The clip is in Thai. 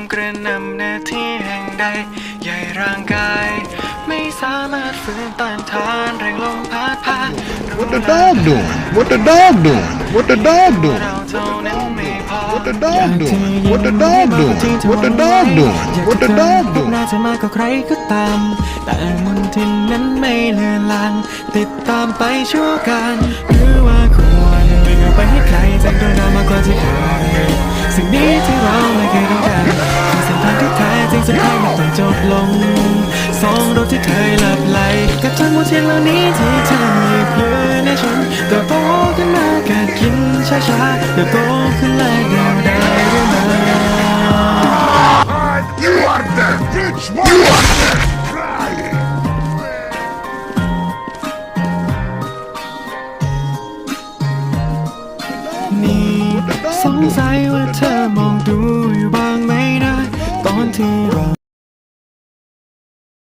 มกระหนำหน้าที่แห่งใด ใหญ่ร่างกาย ไม่สามารถฝืนต้านทานแรงลมพัดพา What the dog doing? What the dog doing? What the dog doing? เราเท่านั้นไม่พอ What the dog doing? What the dog doing? What the dog doing? What the dog พบ doing? น่าจะมากกว่าใครก็ตาม แต่มนทินนั้นไม่เลือนลาง ติดตามไปชั่วการหรือว่า จบลง สองรถที่เคยหลับไหลกับทางวนเชียนเหล่านี้ที่เธอมีเพื่อนในฉันเติบโตขึ้นมากัดกินช้าๆเติบโตขึ้นและเดียวได้เรื่องราว You are dead, bitch! You are dead! Crying! นี่สงสัยว่าเธอมองดูอยู่บ้างไหมนะ ตอนที่